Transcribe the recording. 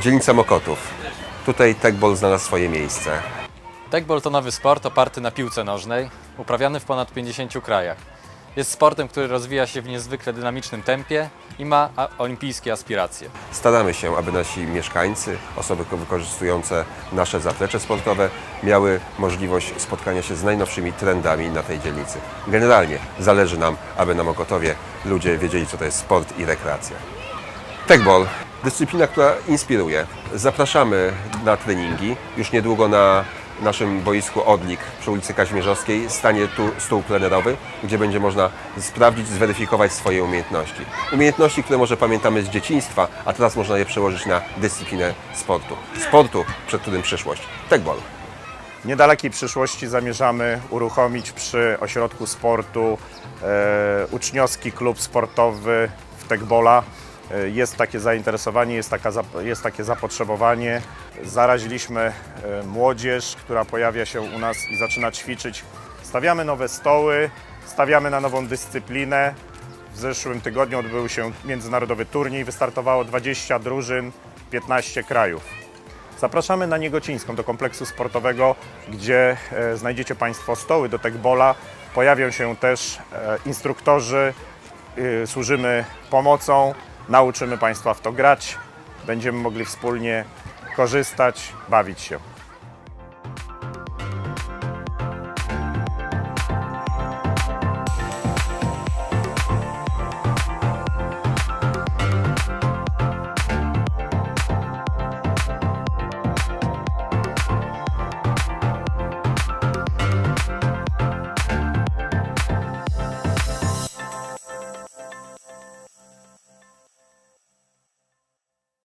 Dzielnica Mokotów. Tutaj tekball znalazł swoje miejsce. Tekball to nowy sport oparty na piłce nożnej, uprawiany w ponad 50 krajach. Jest sportem, który rozwija się w niezwykle dynamicznym tempie i ma olimpijskie aspiracje. Staramy się, aby nasi mieszkańcy, osoby ko- wykorzystujące nasze zaplecze sportowe, miały możliwość spotkania się z najnowszymi trendami na tej dzielnicy. Generalnie zależy nam, aby na Mokotowie ludzie wiedzieli, co to jest sport i rekreacja. Tekball, dyscyplina, która inspiruje. Zapraszamy na treningi. Już niedługo na naszym boisku Odlik przy ulicy Kazimierzowskiej stanie tu stół plenerowy, gdzie będzie można sprawdzić, zweryfikować swoje umiejętności. Umiejętności, które może pamiętamy z dzieciństwa, a teraz można je przełożyć na dyscyplinę sportu. Sportu, przed którym przyszłość. Tekball. W niedalekiej przyszłości zamierzamy uruchomić przy ośrodku sportu e, uczniowski klub sportowy w Tekbola. E, Jest takie zainteresowanie, jest, taka, jest takie zapotrzebowanie. Zaraziliśmy e, młodzież, która pojawia się u nas i zaczyna ćwiczyć. Stawiamy nowe stoły, stawiamy na nową dyscyplinę. W zeszłym tygodniu odbył się międzynarodowy turniej, wystartowało 20 drużyn, 15 krajów. Zapraszamy na Niegocińską do kompleksu sportowego, gdzie e, znajdziecie Państwo stoły do tekbola. Pojawią się też instruktorzy, służymy pomocą, nauczymy Państwa w to grać. Będziemy mogli wspólnie korzystać, bawić się.